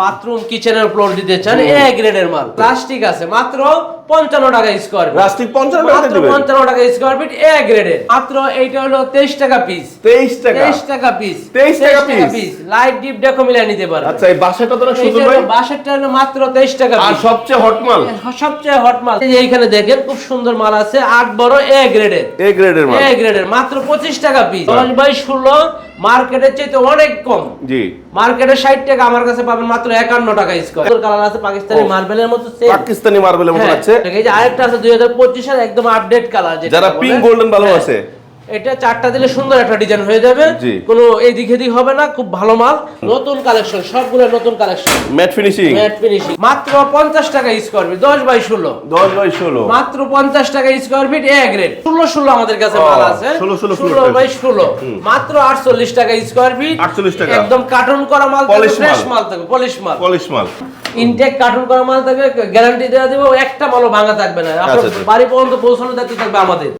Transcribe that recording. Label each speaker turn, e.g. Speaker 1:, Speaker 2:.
Speaker 1: Bathroom কিচেনের floor দিতে চান এ গ্রেডের মাল। প্লাস্টিক আছে মাত্র পঞ্চান্ন টাকা স্কোয়ার
Speaker 2: প্লাস্টিক পঞ্চান্ন টাকা
Speaker 1: পঞ্চান্ন টাকা স্কোয়ার ফিট এ গ্রেডের মাত্র এইটা হলো তেইশ টাকা পিস
Speaker 2: তেইশ টাকা।
Speaker 1: তেইশ টাকা পিস
Speaker 2: 23 টাকা
Speaker 1: পিস লাইট ডিপ ডেকো মিলিয়ে নিতে
Speaker 2: আচ্ছা এই বাসাটা তো সুন্দর
Speaker 1: হলো
Speaker 2: ভাই।
Speaker 1: বাসারটা হলো মাত্র তেইশ টাকা
Speaker 2: আর সবচেয়ে হট মাল।
Speaker 1: সবচেয়ে হট মাল। এই যে এইখানে দেখেন খুব সুন্দর মাল আছে। আট বড় এ গ্রেডের
Speaker 2: এ গ্রেডের মাল।
Speaker 1: এ গ্রেডের মাত্র পঁচিশ টাকা পিস দশ বাই ষোলো মার্কেটের চাইতে অনেক কম।
Speaker 2: জি।
Speaker 1: মার্কেটে টাকা আমার কাছে পাবেন মাত্র একান্ন টাকা স্কোয়ার কালার আছে পাকিস্তানি। মার্বেলের মতো।
Speaker 2: পাকিস্তানি মার্বেলের মতো
Speaker 1: হ্যাঁ,
Speaker 2: আছে।
Speaker 1: এই যে আরেকটা আছে দুই হাজার পঁচিশের একদম আপডেট কালার
Speaker 2: যারা পিঙ্ক গোল্ডেন ভালো আছে
Speaker 1: এটা চারটা দিলে সুন্দর একটা ডিজাইন হয়ে যাবে। কোনো এদিক এদিক হবে না খুব ভালো মাল। নতুন কালেকশন সবগুলো নতুন collection
Speaker 2: matte finishing
Speaker 1: matte finishing মাত্র পঞ্চাশ টাকা স্কোয়ার ফিট দশ বাই ষোলো।
Speaker 2: দশ বাই ষোলো।
Speaker 1: মাত্র পঞ্চাশ টাকা স্কোয়ার ফিট এ গ্রেড ষোলো ষোলো আমাদের কাছে মাল আছে।
Speaker 2: 16 16
Speaker 1: ষোলো বাই ষোলো। মাত্র আটচল্লিশ টাকা স্কোয়ার ফিট
Speaker 2: 48 টাকা।
Speaker 1: একদম কার্টুন করা মাল ফ্রেশ মাল। থাকবে পলিশ মাল।
Speaker 2: পলিশ মাল।
Speaker 1: ইনটেক কার্টুন করা মাল থাকবে গ্যারান্টি দেওয়া দেবো একটা মালও ভাঙা থাকবে না। আপনার
Speaker 2: আচ্ছা, আচ্ছা।
Speaker 1: বাড়ি পর্যন্ত পৌঁছানো দায়িত্ব থাকবে আমাদের।